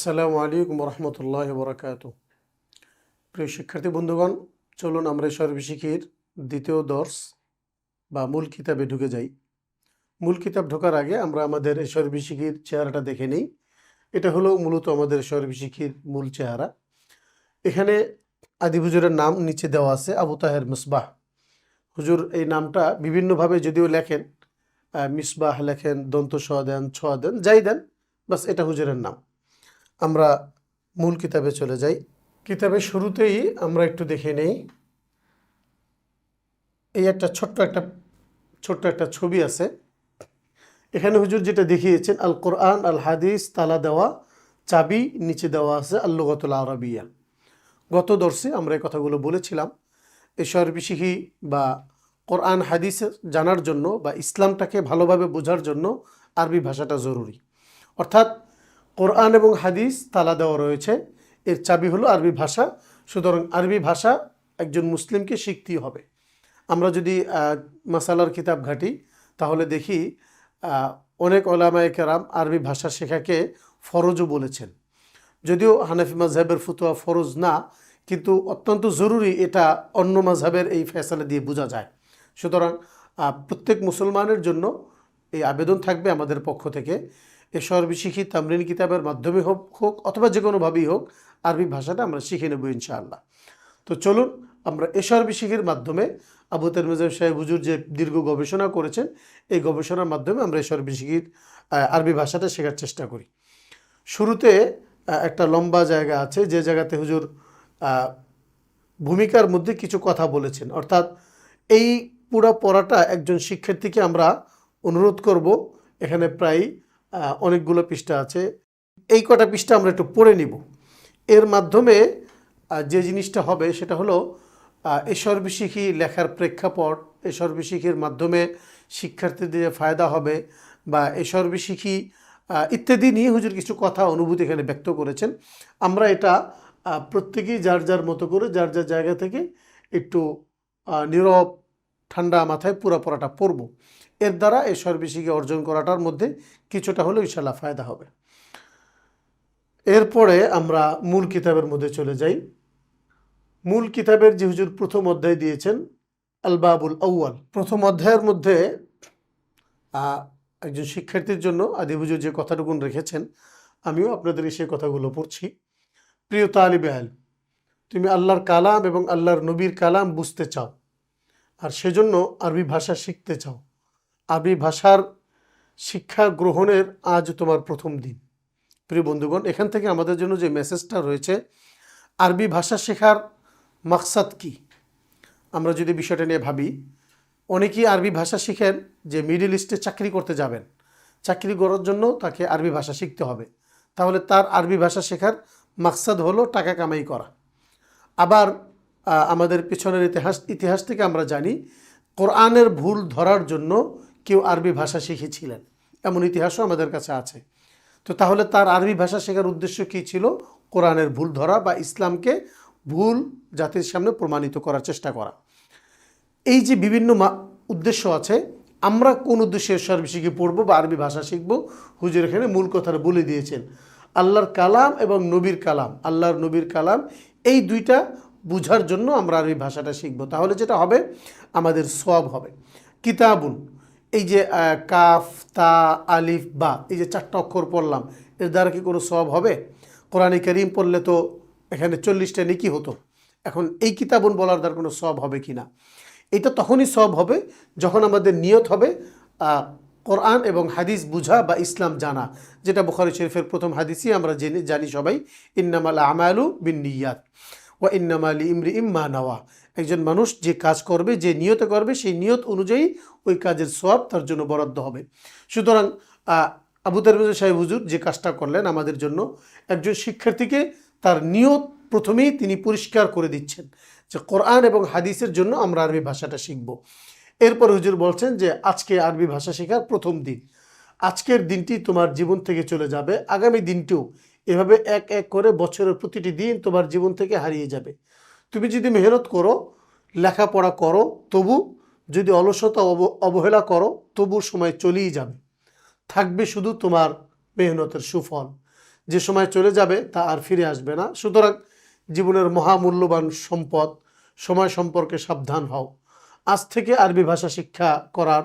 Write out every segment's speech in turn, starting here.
আসসালামু আলাইকুম রহমতুল্লাহ বরকাত প্রিয় শিক্ষার্থী বন্ধুগণ, চলুন আমরা সর্বশিখির দ্বিতীয় দর্শ বা মূল কিতাবে ঢুকে যাই। মূল কিতাব ঢোকার আগে আমরা আমাদের সর্বশিখির চেহারাটা দেখে নিই। এটা হলো মূলত আমাদের সর্বশিখির মূল চেহারা। এখানে আদি হুজুরের নাম নিচে দেওয়া আছে, আবু তাহের মিসবাহ। হুজুর এই নামটা বিভিন্নভাবে যদিও লেখেন মিসবাহ লেখেন দন্ত স দেন দেন, যাই দেন, বাস এটা হুজুরের নাম। আমরা মূল কিতাবে চলে যাই। কিতাবের শুরুতেই আমরা একটু দেখে নেই। এই একটা ছোট্ট একটা ছোট্ট একটা ছবি আছে। এখানে হুজুর যেটা দেখিয়েছেন, আল কোরআন, আল হাদিস, তালা দেওয়া, চাবি নিচে দেওয়া আছে আল্লুগতুল আরবিয়া। গত দর্শে আমরা এই কথাগুলো বলেছিলাম। এই সর্বিশিহি বা কোরআন, হাদিস জানার জন্য বা ইসলামটাকে ভালোভাবে বোঝার জন্য আরবি ভাষাটা জরুরি। অর্থাৎ কোরআন এবং হাদিস তালা দেওয়া রয়েছে। এর চাবি হলো আরবি ভাষা। সুতরাং আরবি ভাষা একজন মুসলিমকে শিখতেই হবে। আমরা যদি মাসালার কিতাব ঘাঁটি, তাহলে দেখি অনেক ওলামায়ে কেরাম আরবি ভাষা শেখাকে ফরজও বলেছেন। যদিও হানাফি মাঝহেবের ফুতুয়া ফরজ না, কিন্তু অত্যন্ত জরুরি এটা অন্য মাঝহের এই ফেসলা দিয়ে বোঝা যায়। সুতরাং প্রত্যেক মুসলমানের জন্য এই আবেদন থাকবে আমাদের পক্ষ থেকে। এ সর্বশিখী তামরিন কিতাবের মাধ্যমে হোক হোক অথবা যে কোনোভাবেই হোক আরবি ভাষাটা আমরা শিখে নেব ইনশাআল্লাহ। তো চলুন আমরা এ সর্বশিখির মাধ্যমে আবু তেরমেজাব সাহেব হুজুর যে দীর্ঘ গবেষণা করেছেন এই গবেষণার মাধ্যমে আমরা এই সর্বশিখির আহ, আরবি ভাষাটা শেখার চেষ্টা করি। শুরুতে একটা লম্বা জায়গা আছে যে জায়গাতে হুজুর ভূমিকার মধ্যে কিছু কথা বলেছেন। অর্থাৎ এই পুরো পড়াটা একজন শিক্ষার্থীকে আমরা অনুরোধ করব এখানে প্রায় অনেকগুলো পৃষ্ঠা আছে। এই কটা পৃষ্ঠা আমরা একটু পড়ে নিব। এর মাধ্যমে যে জিনিসটা হবে সেটা হলো এই লেখার প্রেক্ষাপট এই সর্বশিখীর মাধ্যমে শিক্ষার্থীদের ফায়দা হবে বা সর্বশিখী আহ, ইত্যাদি নিয়ে হুজুর কিছু কথা অনুভূতি এখানে ব্যক্ত করেছেন। আমরা এটা প্রত্যেকেই যার যার মতো করে যার যার জায়গা থেকে একটু নীরব ঠান্ডা মাথায় পুরো পড়াটা পড়ব। এর দ্বারা এই সর্বশিখী অর্জন করাটার মধ্যে কিছুটা হলেও ইনশাল্লাহ ফায়দা হবে। এরপরে আমরা মূল কিতাবের মধ্যে চলে যাই। মূল কিতাবের যে হুজুর প্রথম অধ্যায় দিয়েছেন আল বাবুল আউয়াল। প্রথম অধ্যায়ের মধ্যে একজন শিক্ষার্থীর জন্য আদি হুজুর যে কথাটুকুন রেখেছেন, আমিও আপনাদের সেই কথাগুলো পড়ছি। প্রিয় তালিবে আল তুমি আল্লাহর কালাম এবং আল্লাহর নবীর কালাম বুঝতে চাও, আর সেজন্য আরবি ভাষা শিখতে চাও। আরবি ভাষার শিক্ষা গ্রহণের আজ তোমার প্রথম দিন। প্রিয় বন্ধুগণ, এখান থেকে আমাদের জন্য যে মেসেজটা রয়েছে, আরবি ভাষা শেখার মাকসাদ কি? আমরা যদি বিষয়টা নিয়ে ভাবি, অনেকেই আরবি ভাষা শিখেন যে মিডিল ইস্টে চাকরি করতে যাবেন। চাকরি করার জন্য তাকে আরবি ভাষা শিখতে হবে। তাহলে তার আরবি ভাষা শেখার মাকসাদ হলো টাকা কামাই করা। আবার আমাদের পিছনের ইতিহাস ইতিহাস থেকে আমরা জানি, কোরআনের ভুল ধরার জন্য কেউ আরবি ভাষা শিখেছিলেন। এমন ইতিহাসও আমাদের কাছে আছে। তো তাহলে তার আরবি ভাষা শেখার উদ্দেশ্য কী ছিল? কোরআনের ভুল ধরা বা ইসলামকে ভুল জাতির সামনে প্রমাণিত করার চেষ্টা করা। এই যে বিভিন্ন উদ্দেশ্য আছে, আমরা কোন উদ্দেশ্যে সর্বশিখে পড়ব বা আরবি ভাষা শিখব? হুজুর এখানে মূল কথাটা বলে দিয়েছেন। আল্লাহর কালাম এবং নবীর কালাম। আল্লাহর নবীর কালাম, এই দুইটা বুঝার জন্য আমরা আরবি ভাষাটা শিখব। তাহলে যেটা হবে, আমাদের সব হবে। কিতাবুন এই যে কাফ, তা, আলিফ, বা, এই যে চারটা অক্ষর পড়লাম, এর দ্বারা কি কোনো সব হবে? কোরআনে করিম পড়লে তো এখানে চল্লিশটা নেকি হতো। এখন এই কিতাবন বলার দ্বারা কোনো সব হবে কি না? এটা তখনই সব হবে যখন আমাদের নিয়ত হবে কোরআন এবং হাদিস বুঝা বা ইসলাম জানা, যেটা বুখারি শরীফের প্রথম হাদিসই আমরা জেনে, জানি সবাই, ইন্নামাল আমালু বিন নিয়াত ও ইন্নামালি ইমরি ইম্মা নাওয়া। একজন মানুষ যে কাজ করবে, যে নিয়ত করবে, সেই নিয়ত অনুযায়ী ওই কাজের সব তার জন্য বরাদ্দ হবে। সুতরাং আবু তারমিজ সাহেব হুজুর যে কাজটা করলেন আমাদের জন্য, একজন শিক্ষার্থীকে তার নিয়ত প্রথমেই তিনি পরিষ্কার করে দিচ্ছেন যে কোরআন এবং হাদিসের জন্য আমরা আরবি ভাষাটা শিখব। এরপর হুজুর বলছেন যে, আজকে আরবি ভাষা শেখার প্রথম দিন। আজকের দিনটি তোমার জীবন থেকে চলে যাবে। আগামী দিনটিও এভাবে এক এক করে বছরের প্রতিটি দিন তোমার জীবন থেকে হারিয়ে যাবে। তুমি যদি মেহনত করো, লেখাপড়া করো, তবু যদি অলসতা অব- অবহেলা করো, তবু সময় চলেই যাবে। থাকবে শুধু তোমার মেহনতের সুফল। যে সময় চলে যাবে, তা আর ফিরে আসবে না। সুতরাং জীবনের মহামূল্যবান সম্পদ, সময় সম্পর্কে সাবধান হও। আজ থেকে আরবি ভাষা শিক্ষা করার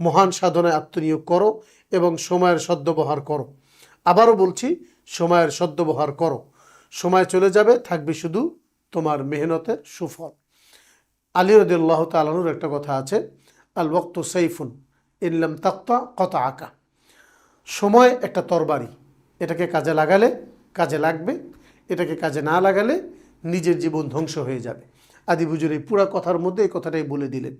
মহান সাধনায় আত্মনিয়োগ করো এবং সময়ের সদ্ব্যবহার করো। আবারও বলছি, সময়ের সদ্ব্যবহার করো। সময় চলে যাবে, থাকবে শুধু তোমার মেহনতের সুফল। আলী রদুল্লাহ তালানুর একটা কথা আছে আল ওক্ত সাইফুন ইল্লাম তাক্তা কত আঁকা সময় একটা তরবারি, এটাকে কাজে লাগালে কাজে লাগবে, এটাকে কাজে না লাগালে নিজের জীবন ধ্বংস হয়ে যাবে। আদি বুজুর এই পুরা কথার মধ্যে এই কথাটাই বলে দিলেন।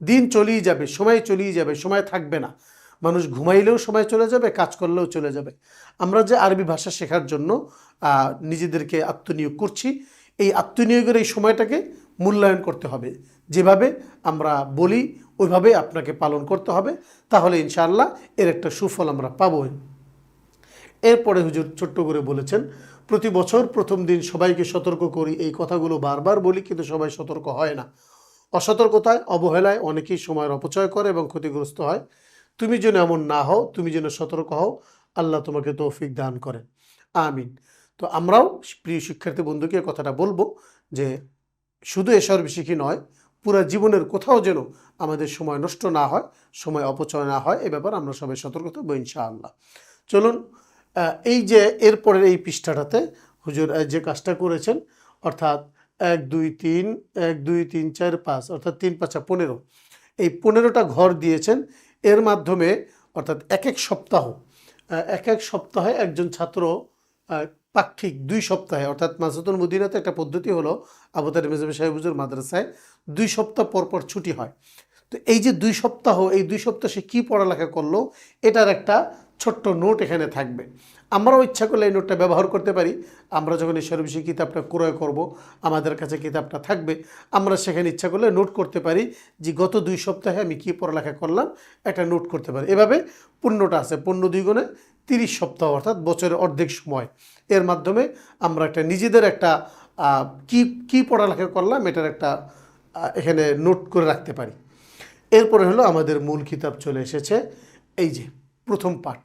দিন চলেই যাবে, সময় চলেই যাবে, সময় থাকবে না। মানুষ ঘুমাইলেও সময় চলে যাবে, কাজ করলেও চলে যাবে। আমরা যে আরবি ভাষা শেখার জন্য নিজেদেরকে আত্মনিয়োগ করছি এই আত্মনিয়োগের এই সময়টাকে মূল্যায়ন করতে হবে। যেভাবে আমরা বলি, ওইভাবে আপনাকে পালন করতে হবে। তাহলে ইনশাআল্লাহ এর একটা সুফল আমরা পাবই। এরপরে হুজুর ছোট্ট করে বলেছেন, প্রতি বছর প্রথম দিন সবাইকে সতর্ক করি। এই কথাগুলো বারবার বলি, কিন্তু সবাই সতর্ক হয় না। অসতর্কতায়, অবহেলায় অনেকেই সময়ের অপচয় করে এবং ক্ষতিগ্রস্ত হয়। তুমি যেন এমন না হও, তুমি যেন সতর্ক হও, আল্লাহ তোমাকে তৌফিক দান করেন। আমিন। তো আমরাও প্রিয় শিক্ষার্থী বন্ধুকে কথাটা বলব যে শুধু এসর শিখি নয়, পুরো জীবনের কোথাও যেন আমাদের সময় নষ্ট না হয়, সময় অপচয় না হয়, এ ব্যাপারে আমরা সবাই সতর্ক থাকব ইনশাআল্লাহ। চলুন এই যে এরপরের এই পৃষ্ঠাটাতে হুজুর যে কাজটা করেছেন, অর্থাৎ এক, দুই, তিন, এক, দুই, তিন, চার, পাঁচ, অর্থাৎ তিন, পাঁচা পনেরো, এই পনেরোটা ঘর দিয়েছেন। এর মাধ্যমে, অর্থাৎ এক এক সপ্তাহ এক এক সপ্তাহে একজন ছাত্র পাক্ষিক দুই সপ্তাহে, অর্থাৎ মাসুদুল মদিনাতে একটা পদ্ধতি হলো আবুতার মেজাবি সাহেবুজুর মাদ্রাসায় দুই সপ্তাহ পর পর ছুটি হয়। তো এই যে দুই সপ্তাহ, এই দুই সপ্তাহ সে কী পড়ালেখা করল, এটার একটা ছোট্ট নোট এখানে থাকবে। আমরাও ইচ্ছা করলে এই নোটটা ব্যবহার করতে পারি। আমরা যখন এই সর্বশী কিতাবটা ক্রয় করব, আমাদের কাছে কিতাবটা থাকবে, আমরা সেখানে ইচ্ছা করলে নোট করতে পারি যে গত দুই সপ্তাহে আমি কী পড়ালেখা করলাম এটা নোট করতে পারি। এভাবে পূর্ণটা আছে, পূর্ণ দুই গুণে তিরিশ সপ্তাহ, অর্থাৎ বছরের অর্ধেক সময়। এর মাধ্যমে আমরা একটা নিজেদের একটা কি কি পড়ালেখা করলাম, এটার একটা এখানে নোট করে রাখতে পারি। এরপরে হলো আমাদের মূল কিতাব চলে এসেছে, এই যে। প্রথম পাঠ।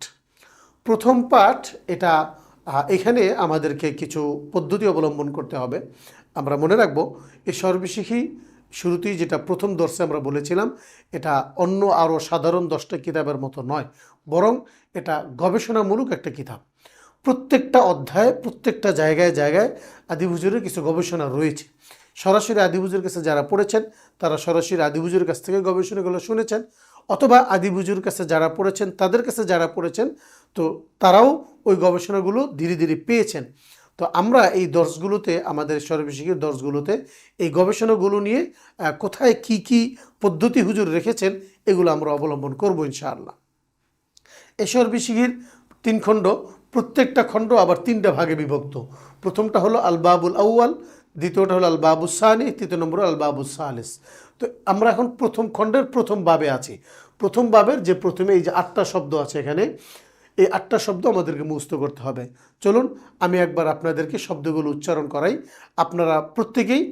প্রথম পাঠ এটা এখানে আমাদেরকে কিছু পদ্ধতি অবলম্বন করতে হবে। আমরা মনে রাখব এই সর্বশিখী শুরুতেই যেটা প্রথম দর্শে আমরা বলেছিলাম, এটা অন্য আরও সাধারণ দশটা কিতাবের মতো নয়, বরং এটা গবেষণামূলক একটা কিতাব। প্রত্যেকটা অধ্যায়ে, প্রত্যেকটা জায়গায় জায়গায় আদিভুজুরের কিছু গবেষণা রয়েছে। সরাসরি আদিভুজুর কাছে যারা পড়েছেন, তারা সরাসরি আদিভুজুর কাছ থেকে গবেষণাগুলো শুনেছেন। অথবা আদি বুজুর কাছে যারা পড়েছেন, তাদের কাছে যারা পড়েছেন, তো তারাও ওই গবেষণাগুলো ধীরে ধীরে পেয়েছেন। তো আমরা এই দর্শগুলোতে, আমাদের সর্বশিক্ষির দর্শগুলোতে এই গবেষণাগুলো নিয়ে কোথায় কি কি পদ্ধতি হুজুর রেখেছেন, এগুলো আমরা অবলম্বন করব ইনশাআল্লাহ। এসর বিশিগির তিন খণ্ড, প্রত্যেকটা খণ্ড আবার তিনটা ভাগে বিভক্ত। প্রথমটা হলো আল বাবুল আউয়াল দ্বিতীয়টা হলো আল বাবুস সানি, তৃতীয় নম্বর আল বাবুস সালিস। তো আমরা এখন প্রথম খণ্ডের প্রথম বাবে আছি। প্রথম বাবের যে প্রথমে এই যে আটটা শব্দ আছে এখানে, এই আটটা শব্দ আমাদেরকে মুস্ত করতে হবে। চলুন, আমি একবার আপনাদেরকে শব্দগুলো উচ্চারণ করাই। আপনারা প্রত্যেকেই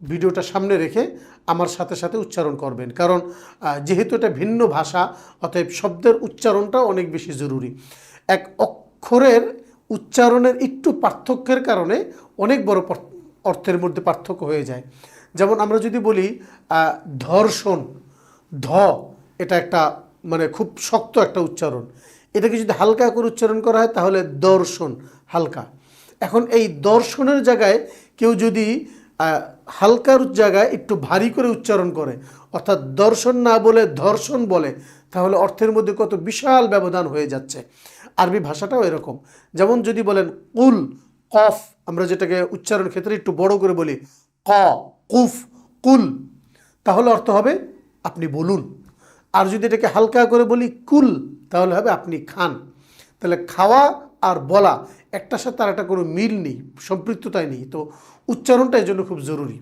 ভিডিওটা সামনে রেখে আমার সাথে সাথে উচ্চারণ করবেন। কারণ যেহেতু এটা ভিন্ন ভাষা, অতএব শব্দের উচ্চারণটা অনেক বেশি জরুরি। এক অক্ষরের উচ্চারণের একটু পার্থক্যের কারণে অনেক বড় অর্থের মধ্যে পার্থক্য হয়ে যায়। যেমন আমরা যদি বলি ধর্ষণ, ধ, এটা একটা মানে খুব শক্ত একটা উচ্চারণ। এটাকে যদি হালকা করে উচ্চারণ করা হয়, তাহলে দর্শন হালকা। এখন এই দর্শনের জায়গায় কেউ যদি হালকার জায়গায় একটু ভারী করে উচ্চারণ করে, অর্থাৎ দর্শন না বলে ধর্ষণ বলে, তাহলে অর্থের মধ্যে কত বিশাল ব্যবধান হয়ে যাচ্ছে। আরবি ভাষাটাও এরকম। যেমন যদি বলেন, কুল কফ, আমরা যেটাকে উচ্চারণ ক্ষেত্রে একটু বড় করে বলি, ক, কুফ, কুল, তাহলে অর্থ হবে আপনি বলুন। আর যদি এটাকে হালকা করে বলি কুল, তাহলে হবে আপনি খান। তাহলে খাওয়া আর বলা, একটার সাথে আর একটা কোনো মিল নেই, সম্পৃক্ততাই নেই। তো উচ্চারণটা এই জন্য খুব জরুরি।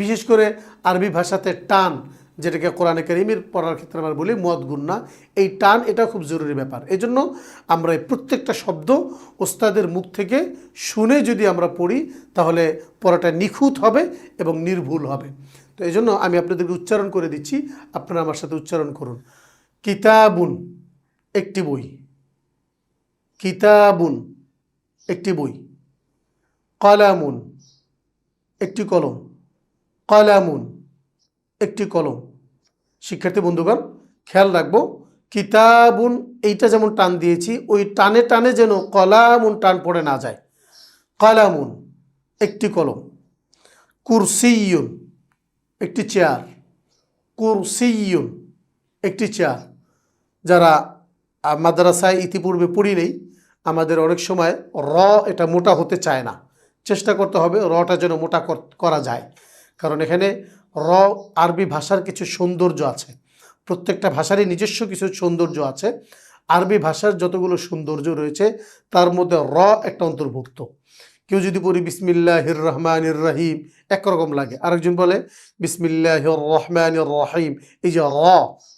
বিশেষ করে আরবি ভাষাতে টান যেটাকে কোরআনে কারিমের পড়ার ক্ষেত্রে আমরা বলি মদ গুন্না। এই টান এটা খুব জরুরি ব্যাপার। এই জন্য আমরা এই প্রত্যেকটা শব্দ ওস্তাদের মুখ থেকে শুনে যদি আমরা পড়ি, তাহলে পড়াটা নিখুঁত হবে এবং নির্ভুল হবে। তো এই জন্য আমি আপনাদেরকে উচ্চারণ করে দিচ্ছি। আপনারা আমার সাথে উচ্চারণ করুন। কিতাবুন, একটি বই। কিতাবুন, একটি বই। কলামুন, একটি কলম। কলামুন একটি কলম। শিক্ষার্থী বন্ধুগণ, খেয়াল রাখব, কিতাবুন, এইটা যেমন টান দিয়েছি, ওই টানে টানে যেন কলামুন টান পড়ে না যায়। কলামুন, একটি কলম। কুরসিয়ুন, একটি চেয়ার। কুরসিয়ুন, একটি চেয়ার। যারা মাদ্রাসায় ইতিপূর্বে পড়ি নেই, আমাদের অনেক সময় র এটা মোটা হতে চায় না। চেষ্টা করতে হবে রটা যেন মোটা করা যায়। কারণ এখানে র আরবি ভাষার কিছু সৌন্দর্য আছে। প্রত্যেকটা ভাষারই নিজস্ব কিছু সৌন্দর্য আছে। আরবি ভাষার যতগুলো সৌন্দর্য রয়েছে, তার মধ্যে র একটা অন্তর্ভুক্ত। কেউ যদি পড়ি বিসমিল্লাহির রহমানির রহিম, একরকম লাগে। আরেকজন বলে, বিসমিল্লাহির রহমানির রহিম। এই যে র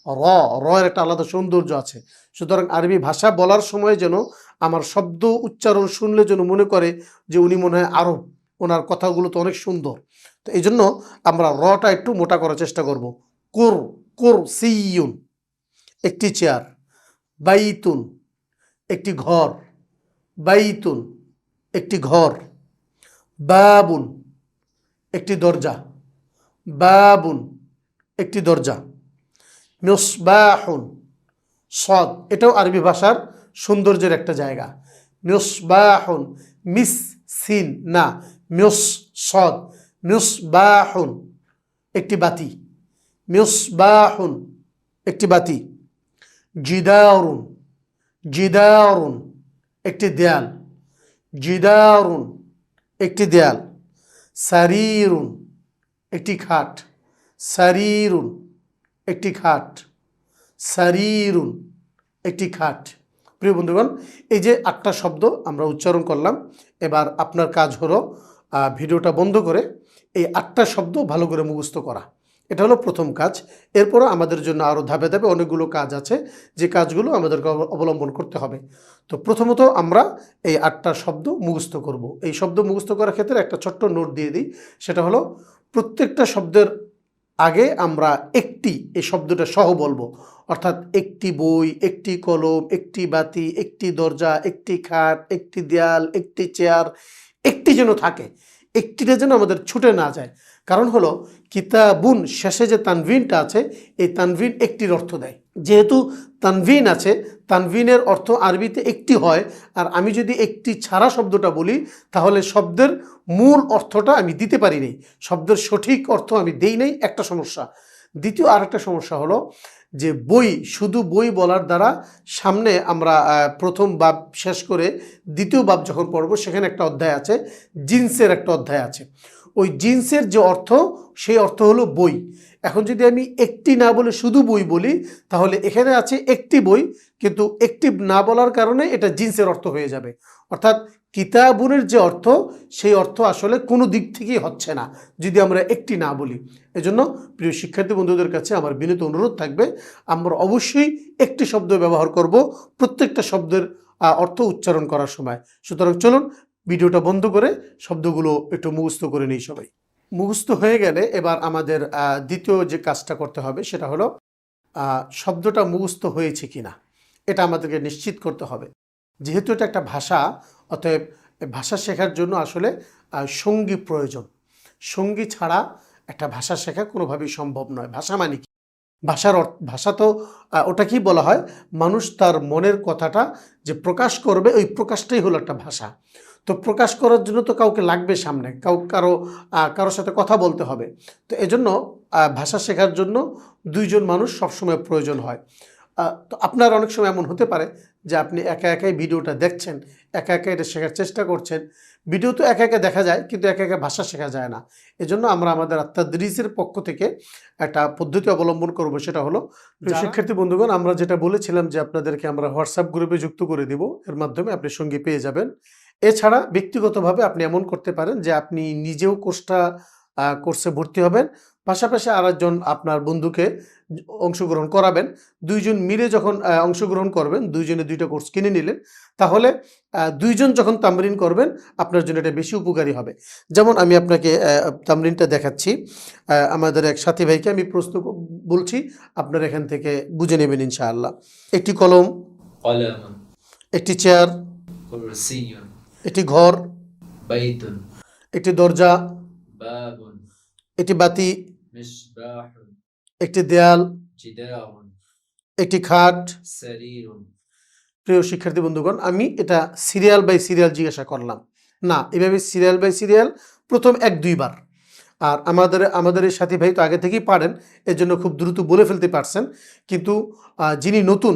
র র এর একটা আলাদা সৌন্দর্য আছে। সুতরাং আরবি ভাষা বলার সময় যেন আমার শব্দ উচ্চারণ শুনলে যেন মনে করে যে উনি মনে হয় আরব। ওনার কথাগুলো তো অনেক সুন্দর। তো এই জন্য আমরা রটা একটু মোটা করার চেষ্টা করব। কুর কুর সিয়ুন একটি চেয়ার। বাইতুন, একটি ঘর। বাইতুন, একটি ঘর। বাবুন, একটি দরজা। বাবুন, একটি দরজা। মিসবাহুন সদ এটাও আরবি ভাষার সৌন্দর্যের একটা জায়গা। মিসবাহুন, মিস সিন, না, মিস সদ মিসবাহুন, একটি বাতি। মিসবাহুন, একটি বাতি। জিদারুন জিদারুন, একটি দেয়াল। জিদারুন, একটি দেয়াল। সারিরুন, একটি খাট। সারিরুন, একটি খাট। সারিরুন, একটি খাট। প্রিয় বন্ধুগণ, এই যে আটটা শব্দ আমরা উচ্চারণ করলাম, এবার আপনার কাজ হলো ভিডিওটা বন্ধ করে এই আটটা শব্দ ভালো করে মুখস্থ করা। এটা হলো প্রথম কাজ। এরপরও আমাদের জন্য আরও ধাপে ধাপে অনেকগুলো কাজ আছে। যে কাজগুলো আমাদেরকে অবলম্বন করতে হবে। তো প্রথমত আমরা এই আটটা শব্দ মুখস্থ করব। এই শব্দ মুখস্থ করার ক্ষেত্রে একটা ছোট্ট নোট দিয়ে দিই। সেটা হলো, প্রত্যেকটা শব্দের আগে আমরা একটি, এই শব্দটা সহ বলব। অর্থাৎ একটি বই, একটি কলম, একটি বাতি, একটি দরজা, একটি খাট, একটি দেয়াল, একটি চেয়ার একটি যেন থাকে, একটিটা যেন আমাদের ছুটে না যায়। কারণ হলো, কিতাবুন শেষে যে তানভিনটা আছে, এই তানভিন একটির অর্থ দেয়। যেহেতু তানভিন আছে, তানভিনের অর্থ আরবিতে একটি হয়, আর আমি যদি একটি ছাড়া শব্দটা বলি, তাহলে শব্দের মূল অর্থটা আমি দিতে পারি নাই শব্দের সঠিক অর্থ আমি দেই নাই, একটা সমস্যা। দ্বিতীয় আরেকটা সমস্যা হলো যে বই, শুধু বই বলার দ্বারা সামনে আমরা প্রথম বাব শেষ করে দ্বিতীয় বাব যখন পড়ব, সেখানে একটা অধ্যায় আছে, জিন্সের একটা অধ্যায় আছে। ওই জিন্সের যে অর্থ, সেই অর্থ হলো বই। এখন যদি আমি একটি না বলে শুধু বই বলি, তাহলে এখানে আছে একটি বই, কিন্তু একটি না বলার কারণে এটা জিন্সের অর্থ হয়ে যাবে। অর্থাৎ কিতাবুনের যে অর্থ, সেই অর্থ আসলে কোনো দিক থেকেই হচ্ছে না, যদি আমরা একটি না বলি। এজন্য প্রিয় শিক্ষার্থী বন্ধুদের কাছে আমার বিনীত অনুরোধ থাকবে, আমরা অবশ্যই একটি শব্দ ব্যবহার করব প্রত্যেকটা শব্দের অর্থ উচ্চারণ করার সময়। সুতরাং চলুন, ভিডিওটা বন্ধ করে শব্দগুলো একটু মুখস্থ করে নিই সবাই। মুখস্থ হয়ে গেলে এবার আমাদের দ্বিতীয় যে কাজটা করতে হবে, সেটা হলো শব্দটা মুখস্থ হয়েছে কিনা, এটা আমাদেরকে নিশ্চিত করতে হবে। যেহেতু এটা একটা ভাষা অতএব ভাষা শেখার জন্য আসলে সঙ্গী প্রয়োজন। সঙ্গী ছাড়া একটা ভাষা শেখা কোনোভাবেই সম্ভব নয়। ভাষা মানে কি? ভাষার ভাষা তো ওটাকেই বলা হয়, মানুষ তার মনের কথাটা যে প্রকাশ করবে, ওই প্রকাশটাই হলো একটা ভাষা। তো প্রকাশ করার জন্য তো কাউকে লাগবে সামনে, কাউ, কারও কারোর সাথে কথা বলতে হবে। তো এজন্য ভাষা শেখার জন্য দুইজন মানুষ সবসময় প্রয়োজন হয়। তো আপনার অনেক সময় এমন হতে পারে যে আপনি একা একাই ভিডিওটা দেখছেন একা একা এটা শেখার চেষ্টা করছেন। ভিডিও তো একা একা দেখা যায় কিন্তু একা একা ভাষা শেখা যায় না। এজন্য আমরা আমাদের আত্মাদ্রিসের পক্ষ থেকে একটা পদ্ধতি অবলম্বন করব সেটা হলো শিক্ষার্থী বন্ধুগণ আমরা যেটা বলেছিলাম যে আপনাদেরকে আমরা হোয়াটসঅ্যাপ গ্রুপে যুক্ত করে দিব এর মাধ্যমে আপনি সঙ্গী পেয়ে যাবেন। এছাড়া ব্যক্তিগতভাবে আপনি এমন করতে পারেন যে আপনি নিজেও কোর্সটা কোর্সে ভর্তি হবেন পাশাপাশি আরেকজন আপনার বন্ধুকে অংশগ্রহণ করাবেন। দুইজন মিলে যখন অংশগ্রহণ করবেন দুইজনে দুইটা কোর্স কিনে নিলেন তাহলে দুইজন যখন তামরিন করবেন আপনার জন্য এটা বেশি উপকারী হবে। যেমন আমি আপনাকে তামরিনটা দেখাচ্ছি। আমাদের এক সাথী ভাইকে আমি প্রশ্ন বলছি আপনার এখান থেকে বুঝে নেবেন ইনশাআল্লাহ। একটি কলম একটি চেয়ার একটি ঘর একটি দরজা এটি বাতি একটি দেয়াল একটি খাট। প্রিয় শিক্ষার্থী বন্ধুগণ আমি এটা সিরিয়াল বাই সিরিয়াল জিজ্ঞাসা করলাম। না এভাবে সিরিয়াল বাই সিরিয়াল প্রথম এক দুইবার। আর আমাদের আমাদের এই সাথী ভাই তো আগে থেকেই পারেন এর জন্য খুব দ্রুত বলে ফেলতে পারছেন। কিন্তু যিনি নতুন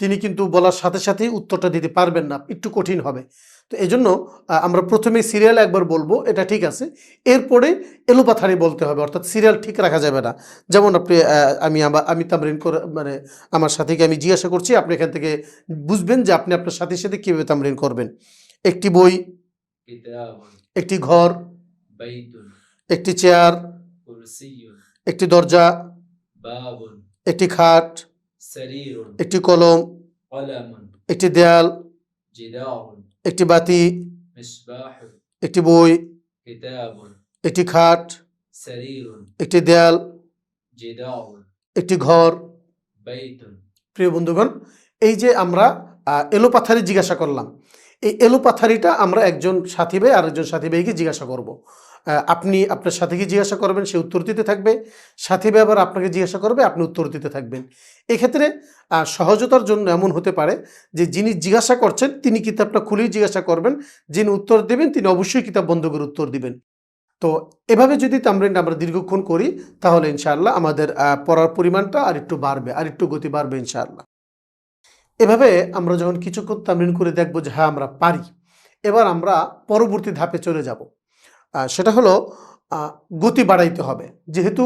তিনি কিন্তু বলার সাথে সাথেই উত্তরটা দিতে পারবেন না একটু কঠিন হবে। তো এই জন্য আমরা প্রথমে সিরিয়াল একবার বলব এটা ঠিক আছে। এরপরে এলোপাথারি বলতে হবে অর্থাৎ সিরিয়াল ঠিক রাখা যাবে না। যেমন আপনি আমি আমার আমি তামরিন করে মানে আমার সাথীকে আমি জিজ্ঞাসা করছি আপনি এখান থেকে বুঝবেন যে আপনি আপনার সাথীর সাথে কীভাবে তামরিন করবেন। একটি বই একটি ঘর একটি চেয়ার একটি দরজা একটি খাট একটি কলম একটি দেয়াল একটি বাতি একটি বই একটি খাট একটি দেয়াল একটি ঘর۔ প্রিয় বন্ধুগণ এই যে আমরা এলোপাথারি জিজ্ঞাসা করলাম। এই এলোপাথারিটা আমরা একজন সাথী ভাই আরেকজন সাথী ভাইকে জিজ্ঞাসা করব। আপনি আপনার সাথীকে জিজ্ঞাসা করবেন, সে উত্তর দিতে থাকবে। সাথী আবার আপনাকে জিজ্ঞাসা করবে, আপনি উত্তর দিতে থাকবেন। এক্ষেত্রে সহজতার জন্য এমন হতে পারে যে, যিনি জিজ্ঞাসা করছেন, তিনি কিতাবটা খুলেই জিজ্ঞাসা করবেন। যিনি উত্তর দেবেন, তিনি অবশ্যই কিতাব বন্ধ করে উত্তর দিবেন। তো, এভাবে যদি তামরিনটা আমরা দীর্ঘক্ষণ করি, তাহলে ইনশাআল্লাহ আমাদের পড়ার পরিমাণটা আর একটু বাড়বে, আর একটু গতি বাড়বে ইনশাআল্লাহ। এভাবে আমরা যখন কিছুক্ষণ তামরিন করে দেখব যে হ্যাঁ আমরা পারি। এবার আমরা পরবর্তী ধাপে চলে যাব। সেটা হলো গতি বাড়াইতে হবে। যেহেতু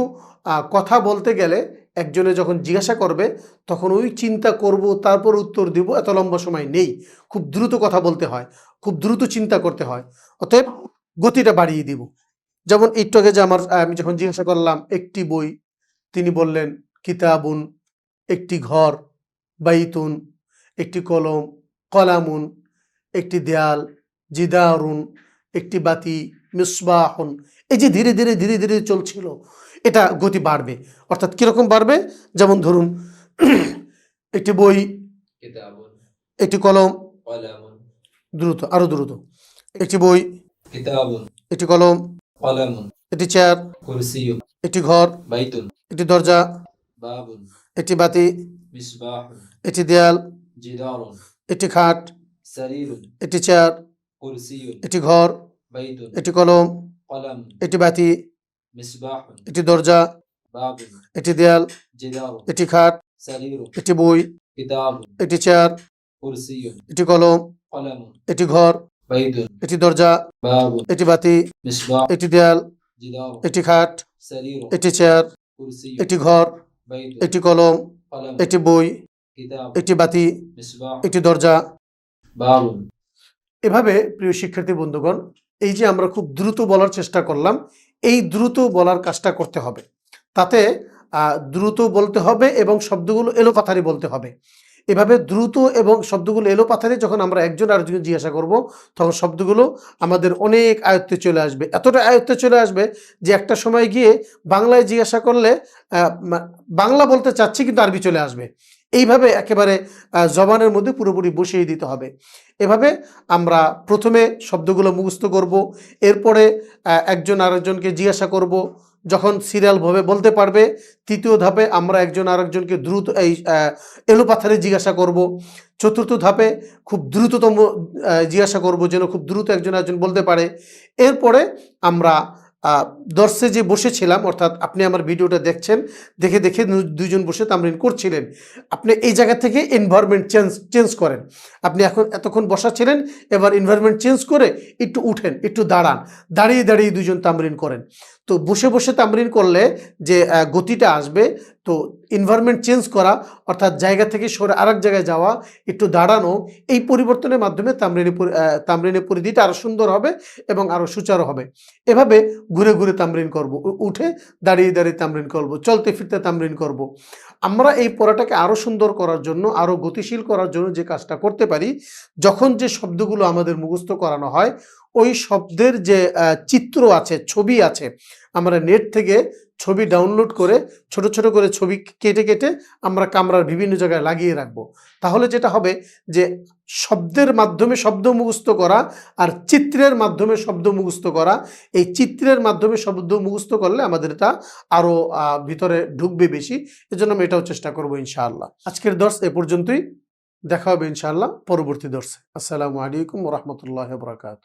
কথা বলতে গেলে একজনে যখন জিজ্ঞাসা করবে, তখন ওই চিন্তা করব, তারপর উত্তর দিব, এত লম্বা সময় নেই। খুব দ্রুত কথা বলতে হয়, খুব দ্রুত চিন্তা করতে হয়, অতএব গতিটা বাড়িয়ে দিব। যেমন একটু যে আমার, আমি যখন জিজ্ঞাসা করলাম, একটি বই, তিনি বললেন, কিতাবুন, একটি ঘর, বাইতুন, একটি কলম, কলামুন, একটি দেয়াল, জিদারুন একটি বাতি মিসবাহন। এই যে ধীরে ধীরে ধীরে ধীরে চলছিল এটা গতি বাড়বে। অর্থাৎ কীরকম বাড়বে? যেমন ধরুন একটি বই একটি কলম দ্রুত আরও দ্রুত। একটি বই একটি কলম একটি চেয়ার একটি ঘর একটি দরজা একটি বাতি একটি দেয়াল একটি খাট একটি চেয়ার এটি ঘর এটি কলম এটি বাতি এটি দরজা এটি দেয়াল এটি খাট এটি বই এটি চেয়ার এটি কলম এটি ঘর এটি দরজা এটি বাতি এটি দেয়াল এটি খাট এটি চেয়ার এটি ঘর এটি কলম এটি বই এটি বাতি এটি দরজা। এভাবে প্রিয় শিক্ষার্থী বন্ধুগণ, এই যে আমরা খুব দ্রুত বলার চেষ্টা করলাম, এই দ্রুত বলার কাজটা করতে হবে। তাতে দ্রুত বলতে হবে এবং শব্দগুলো এলোপাথারি বলতে হবে। এভাবে দ্রুত এবং শব্দগুলো এলোপাথারি যখন আমরা একজন আরেকজনকে জিজ্ঞাসা করব, তখন শব্দগুলো আমাদের অনেক আয়ত্তে চলে আসবে। এতটা আয়ত্তে চলে আসবে যে একটা সময় গিয়ে বাংলায় জিজ্ঞাসা করলে বাংলা বলতে চাচ্ছি কিন্তু আরবি চলে আসবে। এইভাবে একেবারে জবানের মধ্যে পুরোপুরি বসিয়ে দিতে হবে। এভাবে আমরা প্রথমে শব্দগুলো মুখস্থ করব, এরপরে একজন আরেকজনকে জিজ্ঞাসা করব, যখন সিরিয়ালভাবে বলতে পারবে, তৃতীয় ধাপে আমরা একজন আরেকজনকে দ্রুত এই এলোপাথারে জিজ্ঞাসা করব, চতুর্থ ধাপে খুব দ্রুততম জিজ্ঞাসা করব যেন খুব দ্রুত একজন একজন বলতে পারে। এরপরে আমরা দর্শে যে বসেছিলাম, অর্থাৎ আপনি আমার ভিডিওটা দেখছেন, দেখে দেখে দুজন বসে তামরিন করছিলেন। আপনি এই জায়গা থেকে এনভায়রনমেন্ট চেঞ্জ চেঞ্জ করেন। আপনি এখন এতক্ষণ বসা ছিলেন এবার এনভায়রনমেন্ট চেঞ্জ করে একটু উঠেন, একটু দাঁড়ান। দাঁড়িয়ে দাঁড়িয়ে দুজন তামরিন করেন। তো বসে বসে তামরিন করলে যে গতিটা আসবে তো এনভায়রনমেন্ট চেঞ্জ করা অর্থাৎ জায়গা থেকে সরে আরেক জায়গায় যাওয়া একটু দাঁড়ানো এই পরিবর্তনের মাধ্যমে আহ, তামরিনের পরিধিটা আরও সুন্দর হবে এবং আরও সুচারু হবে। এভাবে ঘুরে ঘুরে তামরিন করব উঠে দাঁড়িয়ে দাঁড়িয়ে তামরিন করব চলতে ফিরতে তামরিন করব। আমরা এই পড়াটাকে আরও সুন্দর করার জন্য আরও গতিশীল করার জন্য যে কাজটা করতে পারি যখন যে শব্দগুলো আমাদের মুখস্থ করানো হয় ওই শব্দের যে চিত্র আছে, ছবি আছে, আমরা নেট থেকে ছবি ডাউনলোড করে ছোট ছোট করে ছবি কেটে কেটে আমরা কামরার বিভিন্ন জায়গায় লাগিয়ে রাখব। তাহলে যেটা হবে যে, শব্দের মাধ্যমে শব্দ মুখস্থ করা আর চিত্রের মাধ্যমে শব্দ মুখস্থ করা, এই চিত্রের মাধ্যমে শব্দ মুখস্থ করলে আমাদের এটা আরও ভিতরে ঢুকবে বেশি। এজন্য আমি এটাও চেষ্টা করব ইনশাআল্লাহ। আজকের দর্শ এ পর্যন্তই। দেখা হবে ইনশাআল্লাহ পরবর্তী দর্শে। আসসালামু আলাইকুম রহমতুল্লাহ বরাকাত